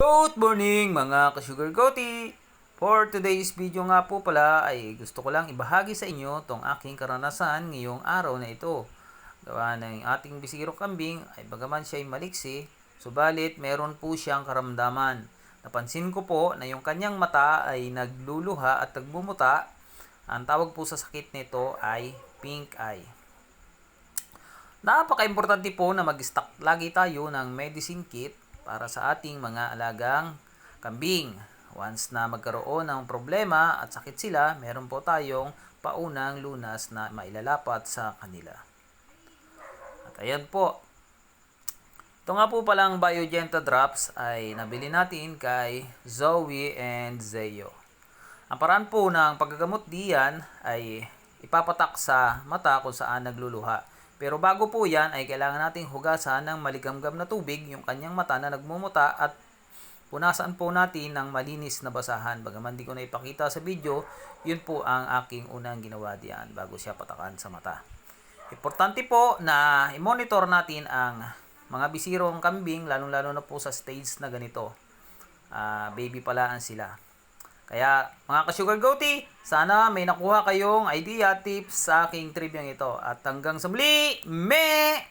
Good morning mga ka-sugar goatee! For today's video nga po pala ay gusto ko lang ibahagi sa inyo tong aking karanasan ngayong araw na ito. Gawa ng ating bisirong kambing ay bagaman siya ay maliksi, subalit meron po siyang karamdaman. Napansin ko po na yung kanyang mata ay nagluluha at nagbumuta. Ang tawag po sa sakit nito ay pink eye. Napaka-importante po na mag-stock lagi tayo ng medicine kit para sa ating mga alagang kambing. Once na magkaroon ng problema at sakit sila, meron po tayong paunang lunas na mailalapat sa kanila. At ayan po. Ito nga po palang Biogenta Drops ay nabili natin kay Zoe and Zeo. Ang paraan po ng paggagamot diyan ay ipapatak sa mata kung saan nagluluha. Pero bago po yan ay kailangan nating hugasan ng maligamgam na tubig yung kanyang mata na nagmumuta at punasan po natin ng malinis na basahan. Bagaman di ko na ipakita sa video, yun po ang aking unang ginawa diyan bago siya patakan sa mata. Importante po na i-monitor natin ang mga bisirong kambing, lalong-lalo na po sa stage na ganito. Ah, baby palaan sila. Kaya mga ka-sugar goatee, sana may nakuha kayong idea, tips sa aking trivia ito. At hanggang sa muli, me!